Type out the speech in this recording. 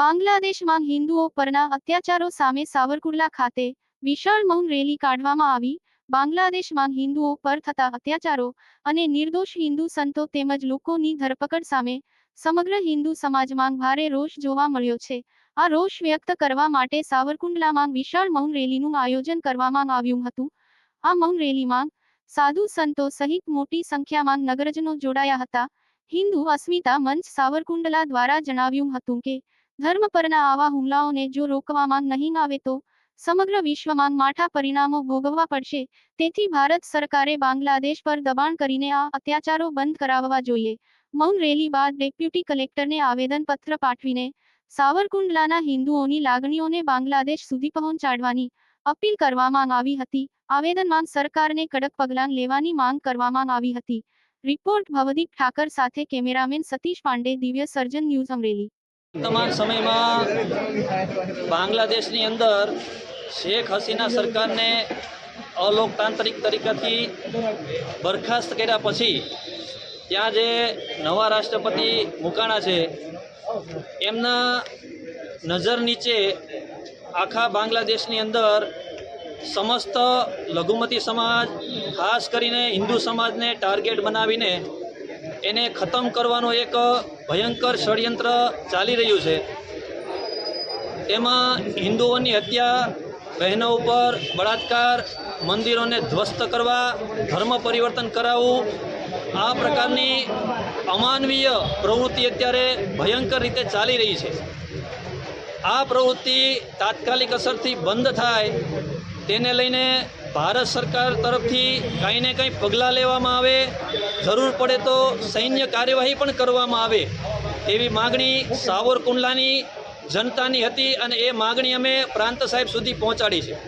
બાંગ્લાદેશમાં હિન્દુઓ પરના અત્યાચારો સામે સાવરકુંડલા ખાતે વિશાળ મૌન રેલી કાઢવામાં આવી. બાંગ્લાદેશમાં હિન્દુઓ પર થતા અત્યાચારો અને નિર્દોષ હિન્દુ સંતો તેમજ લોકોની ધરપકડ સામે સમગ્ર હિન્દુ સમાજમાં ભારે રોષ જોવા મળ્યો છે. આ રોષ વ્યક્ત કરવા માટે સાવરકુંડલામાં વિશાળ મૌન રેલીનું આયોજન કરવામાં આવ્યું હતું. આ મૌન રેલીમાં સાધુ સંતો સહિત મોટી સંખ્યામાં નગરજનો જોડાયા હતા. હિન્દુ અસ્મિતા મંચ સાવરકુંડલા દ્વારા જણાવ્યું હતું કે ધર્મ પરના આવા હુમલાઓને જો રોકવામાં નહીં આવે તો સમગ્ર વિશ્વમાં માઠા પરિણામો ભોગવવા પડશે. તેથી ભારત સરકારે બાંગ્લાદેશ પર દબાણ કરીને આ અત્યાચારો બંધ કરાવવા જોઈએ. મૌન રેલી બાદ ડેપ્યુટી કલેક્ટરને આવેદનપત્ર પાઠવીને સાવરકુંડલાના હિન્દુઓની લાગણીઓને બાંગ્લાદેશ સુધી પહોંચાડવાની અપીલ કરવામાં આવી હતી. આવેદનમાં સરકારને કડક પગલાં લેવાની માંગ કરવામાં આવી હતી. રિપોર્ટ ભવદીપ ઠાકર સાથે કેમેરામેન સતીશ પાંડે દિવ્ય સર્જન ન્યૂઝ અમરેલી. વર્તમાન સમયમાં બાંગ્લાદેશની અંદર શેખ હસીના સરકારને અલોકતાંત્રિક તરીકેથી બરખાસ્ત કર્યા પછી ત્યાં જે નવા રાષ્ટ્રપતિ મુકાણા છે, એમના નજર નીચે આખા બાંગ્લાદેશની અંદર સમસ્ત લઘુમતી સમાજ, ખાસ કરીને હિન્દુ સમાજને ટાર્ગેટ બનાવીને એને ખતમ કરવાનું એક ભયંકર ષડયંત્ર ચાલી રહ્યું છે. એમાં હિન્દુઓની હત્યા, બહેનો ઉપર બળાત્કાર, મંદિરોને ધ્વસ્ત કરવા, ધર્મ પરિવર્તન કરાવવું, આ પ્રકારની અમાનવીય પ્રવૃત્તિ અત્યારે ભયંકર રીતે ચાલી રહી છે. આ પ્રવૃત્તિ તાત્કાલિક અસરથી બંધ થાય, તેને લઈને ભારત સરકાર તરફથી કંઈ ને કંઈ પગલાં લેવામાં આવે, જરૂર પડે તો સૈન્ય કાર્યવાહી પણ કરવામાં આવે એવી માગણી સાવરકુંડલાની જનતાની હતી અને એ માગણી અમે પ્રાંત સાહેબ સુધી પહોંચાડી છે.